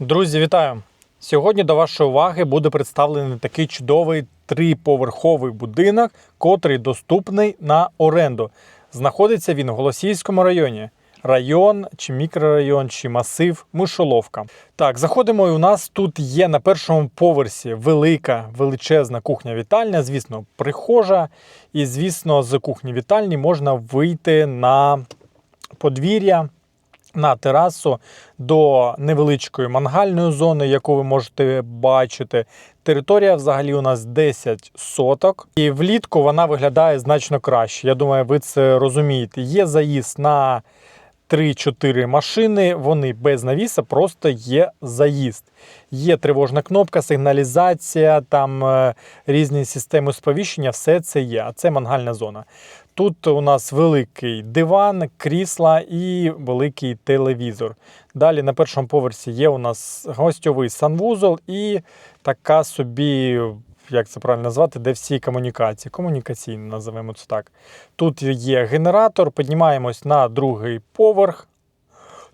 Друзі, вітаю! Сьогодні до вашої уваги буде представлений такий чудовий триповерховий будинок, котрий доступний на оренду. Знаходиться він в Голосіївському районі. Район чи мікрорайон, чи масив Мишоловка. Так, заходимо, і у нас тут є на першому поверсі велика, величезна кухня-вітальня, звісно, прихожа. І, звісно, з кухні-вітальні можна вийти на подвір'я на терасу до невеличкої мангальної зони, яку ви можете бачити. Територія взагалі у нас 10 соток, і влітку вона виглядає значно краще. Я думаю, ви це розумієте. Є заїзд на 3-4 машини, вони без навіса, просто є заїзд. Є тривожна кнопка, сигналізація, там е, різні системи сповіщення, все це є. А це мангальна зона. Тут у нас великий диван, крісла і великий телевізор. Далі на першому поверсі є у нас гостьовий санвузол і така собі, як це правильно назвати, де всі комунікації. Комунікаційно називаємо це так. Тут є генератор, піднімаємось на другий поверх.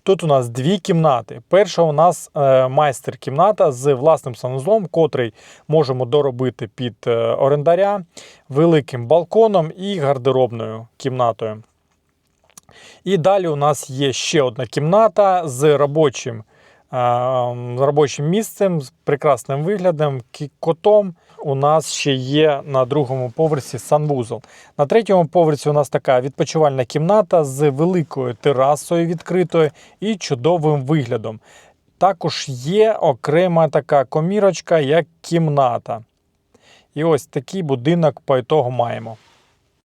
Тут у нас дві кімнати. Перша у нас е, майстер-кімната з власним санузлом, котрий можемо доробити під е, орендаря, великим балконом і гардеробною кімнатою. І далі у нас є ще одна кімната з робочим, робочим місцем, з прекрасним виглядом, котом. У нас ще є на другому поверсі санвузол. На третьому поверсі у нас така відпочивальна кімната з великою терасою відкритою і чудовим виглядом. Також є окрема така комірочка, як кімната. І ось такий будинок по ітогу маємо.